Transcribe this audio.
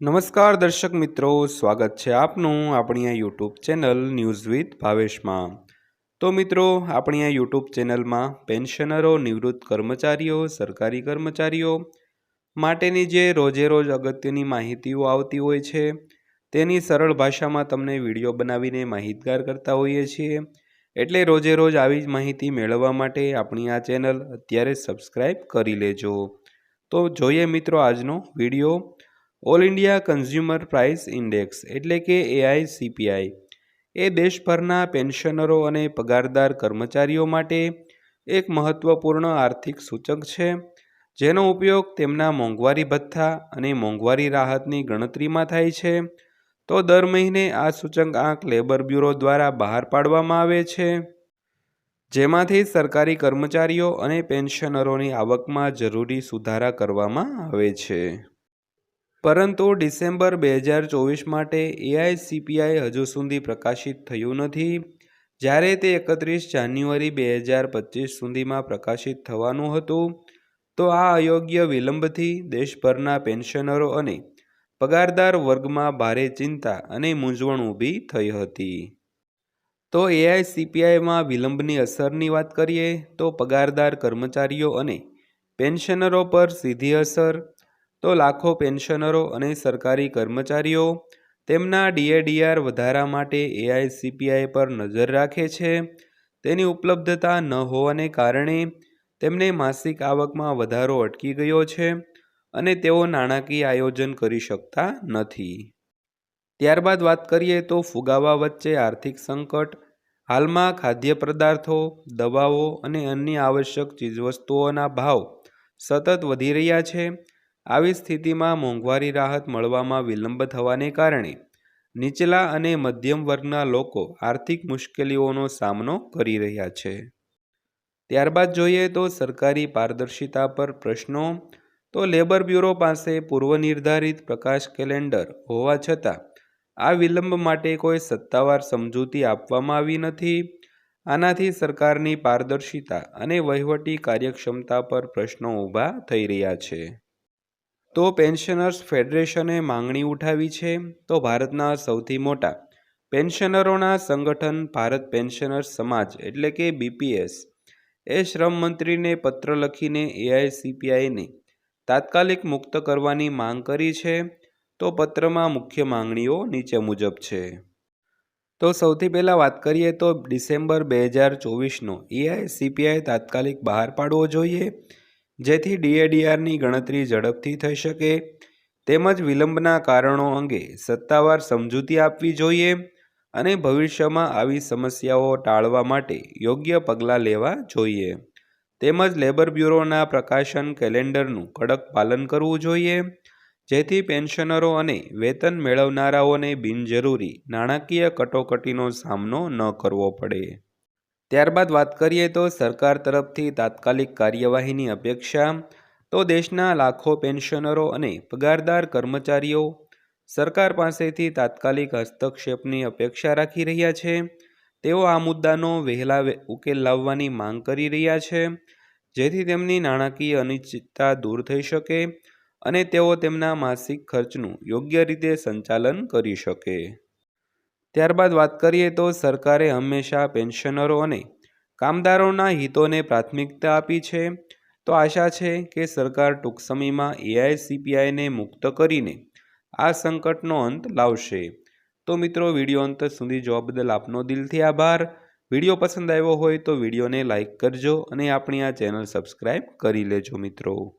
નમસ્કાર દર્શક મિત્રો, સ્વાગત છે આપનું આપણી આ યુટ્યુબ ચેનલ ન્યૂઝ વિથ ભાવેશમાં. તો મિત્રો, આપણી આ યુટ્યુબ ચેનલમાં પેન્શનરો, નિવૃત્ત કર્મચારીઓ, સરકારી કર્મચારીઓ માટેની જે રોજે રોજ અગત્યની માહિતીઓ આવતી હોય છે, તેની સરળ ભાષામાં તમને વીડિયો બનાવીને માહિતગાર કરતા હોઈએ છીએ. એટલે રોજે રોજ આવી જ માહિતી મેળવવા માટે આપણી આ ચેનલ અત્યારે સબસ્ક્રાઈબ કરી લેજો. તો જોઈએ મિત્રો આજનો video. All India consumer price index એટલે કે એઆઈસીપીઆઈ એ દેશભરના પેન્શનરો અને પગારદાર કર્મચારીઓ માટે એક મહત્વપૂર્ણ આર્થિક સૂચક છે. જેનો ઉપયોગ તેમના મોંઘવારી ભથ્થા અને મોંઘવારી રાહતની ગણતરીમાં થાય છે. તો દર મહિને આ સૂચકાંક લેબર બ્યુરો દ્વારા બહાર પાડવામાં આવે છે. જેમાંથી સરકારી કર્મચારીઓ અને પેન્શનરોની આવકમાં જરૂરી સુધારા કરવામાં આવે છે. પરંતુ ડિસેમ્બર બે હજાર ચોવીસ માટે એઆઈસીપીઆઈ હજુ સુધી પ્રકાશિત થયું નથી. જ્યારે તે એકત્રીસ જાન્યુઆરી બે હજાર પચીસ સુધીમાં પ્રકાશિત થવાનું હતું, તો આ અયોગ્ય વિલંબથી દેશભરના પેન્શનરો અને પગારદાર વર્ગમાં ભારે ચિંતા અને મૂંઝવણ ઊભી થઈ હતી. તો એઆઈસીપીઆઈમાં વિલંબની અસરની વાત કરીએ, તો પગારદાર કર્મચારીઓ અને પેન્શનરો પર સીધી અસર તો લાખો પેન્શનરો અને સરકારી કર્મચારીઓ તેમના ડીએડીઆર વધારા માટે એઆઈસીપીઆઈ પર નજર રાખે છે. તેની ઉપલબ્ધતા ન હોવાને કારણે તેમને માસિક આવકમાં વધારો અટકી ગયો છે અને તેઓ નાણાકીય આયોજન કરી શકતા નથી. ત્યારબાદ વાત કરીએ તો ફુગાવા વચ્ચે આર્થિક સંકટ, હાલમાં ખાદ્ય પદાર્થો, દવાઓ અને અન્ય આવશ્યક ચીજવસ્તુઓના ભાવ સતત વધી રહ્યા છે. આવી સ્થિતિમાં મોંઘવારી રાહત મળવામાં વિલંબ થવાને કારણે નીચલા અને મધ્યમ વર્ગના લોકો આર્થિક મુશ્કેલીઓનો સામનો કરી રહ્યા છે. ત્યારબાદ જોઈએ તો સરકારી પારદર્શિતા પર પ્રશ્નો, તો લેબર બ્યુરો પાસે પૂર્વ નિર્ધારિત પ્રકાશ કેલેન્ડર હોવા છતાં આ વિલંબ માટે કોઈ સત્તાવાર સમજૂતી આપવામાં આવી નથી. આનાથી સરકારની પારદર્શિતા અને વહીવટી કાર્યક્ષમતા પર પ્રશ્નો ઊભા થઈ રહ્યા છે. તો પેન્શનર્સ ફેડરેશને માંગણી ઉઠાવી છે તો ભારતના સૌથી મોટા પેન્શનરોના સંગઠન ભારત પેન્શનર્સ સમાજ એટલે કે બીપીએસ. એ શ્રમ મંત્રીને પત્ર લખીને એઆઈસીપીઆઈને તાત્કાલિક મુક્ત કરવાની માંગ કરી છે તો પત્રમાં મુખ્ય માંગણીઓ નીચે મુજબ છે. તો સૌથી પહેલાં વાત કરીએ તો ડિસેમ્બર બે હજાર ચોવીસનો એઆઈસીપીઆઈ તાત્કાલિક બહાર પાડવો જોઈએ. જેથી ડીએડીઆરની ગણતરી ઝડપથી થઈ શકે. તેમજ વિલંબના કારણો અંગે સત્તાવાર સમજૂતી આપવી જોઈએ અને ભવિષ્યમાં આવી સમસ્યાઓ ટાળવા માટે યોગ્ય પગલાં લેવા જોઈએ. તેમજ લેબર બ્યુરોના પ્રકાશન કેલેન્ડરનું કડક પાલન કરવું જોઈએ, જેથી પેન્શનરો અને વેતન મેળવનારાઓને બિનજરૂરી નાણાકીય કટોકટીનો સામનો ન કરવો પડે. ત્યારબાદ વાત કરીએ તો સરકાર તરફથી તાત્કાલિક કાર્યવાહીની અપેક્ષા, તો દેશના લાખો પેન્શનરો અને પગારદાર કર્મચારીઓ સરકાર પાસેથી તાત્કાલિક હસ્તક્ષેપની અપેક્ષા રાખી રહ્યા છે. તેઓ આ મુદ્દાનો વહેલા ઉકેલ લાવવાની માંગ કરી રહ્યા છે, જેથી તેમની નાણાકીય અનિશ્ચિતતા દૂર થઈ શકે અને તેઓ તેમના માસિક ખર્ચનું યોગ્ય રીતે સંચાલન કરી શકે. ત્યારબાદ વાત કરીએ તો સરકારે હંમેશા પેન્શનરો અને કામદારોના હિતોને પ્રાથમિકતા આપી છે. તો આશા છે કે સરકાર ટૂંક સમયમાં એઆઈસીપીઆઈને મુક્ત કરીને આ સંકટનો અંત લાવશે. તો મિત્રો, વીડિયો અંત સુધી જોવા બદલ આપનો દિલથી આભાર. વીડિયો પસંદ આવ્યો હોય તો વિડીયોને લાઇક કરજો અને આપણી આ ચેનલ સબસ્ક્રાઈબ કરી લેજો મિત્રો.